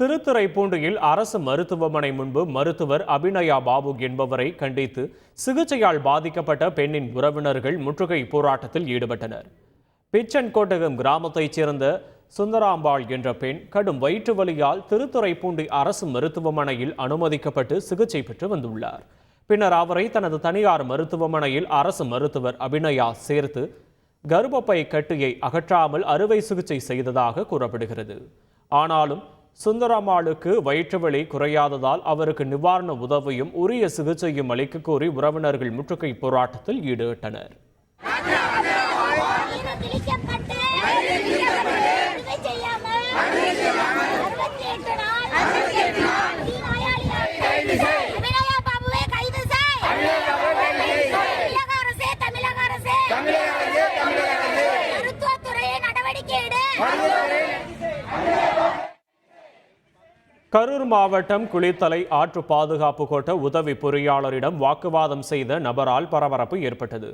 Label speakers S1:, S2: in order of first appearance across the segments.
S1: திருத்துறைப்பூண்டியில் அரசு மருத்துவமனை முன்பு மருத்துவர் அபிநயா பாபு என்பவரை கண்டித்து சிகிச்சையால் பாதிக்கப்பட்ட பெண்ணின் உறவினர்கள் முற்றுகை போராட்டத்தில் ஈடுபட்டனர். பிச்சன்கோட்டகம் கிராமத்தைச் சேர்ந்த சுந்தராம்பாள் என்ற பெண் கடும் வயிற்று வலியால் திருத்துறைப்பூண்டி அரசு மருத்துவமனையில் அனுமதிக்கப்பட்டு சிகிச்சை பெற்று வந்துள்ளார். பின்னர் அவரை தனது தனியார் மருத்துவமனையில் அரசு மருத்துவர் அபிநயா சேர்த்து கர்ப்பப்பை கட்டியை அகற்றாமல் அறுவை சிகிச்சை செய்ததாக கூறப்படுகிறது. ஆனாலும் சுந்தரம்மாளுக்கு வயிற்றுவலி குறையாததால் அவருக்கு நிவாரண உதவியும் உரிய சிகிச்சையும் அளிக்க கோரி உறவினர்கள் முற்றுகை போராட்டத்தில் ஈடுபட்டனர்.
S2: தமிழக நடவடிக்கை எடு.
S1: கரூர் மாவட்டம் குளித்தலை ஆற்று பாதுகாப்பு கோட்ட உதவி பொறியாளரிடம் வாக்குவாதம் செய்த நபரால் பரபரப்பு ஏற்பட்டது.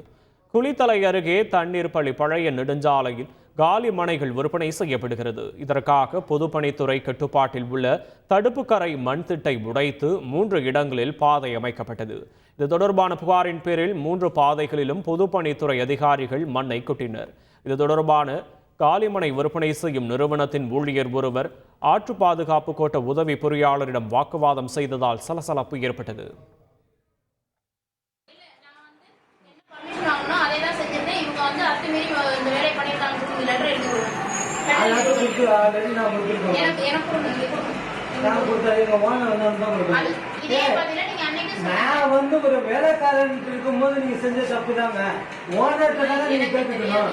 S1: குளித்தலை அருகே தண்ணீர் பள்ளி பழைய நெடுஞ்சாலையில் காலி மனைகள் விற்பனை செய்யப்படுகிறது. இதற்காக பொதுப்பணித்துறை கட்டுப்பாட்டில் உள்ள தடுப்புக்கரை மண் திட்டை உடைத்து மூன்று இடங்களில் பாதை அமைக்கப்பட்டது. இது தொடர்பான புகாரின் பேரில் மூன்று பாதைகளிலும் பொதுப்பணித்துறை அதிகாரிகள் மண்ணை கொட்டினர். இது தொடர்பான காலிமனை விற்பனை செய்யும் நிறுவனத்தின் ஊழியர் ஒருவர் ஆற்று பாதுகாப்பு கோட்ட உதவி பொறியாளரிடம் வாக்குவாதம் செய்ததால் சலசலப்பு ஏற்பட்டது.
S3: நான் வந்து ஒரு வேலைக்காரன் இருக்கும்போது நீங்க செஞ்ச தப்பு தாங்க. ஓனர்கிட்ட தானே நீங்க கேட்டுக்கணும்.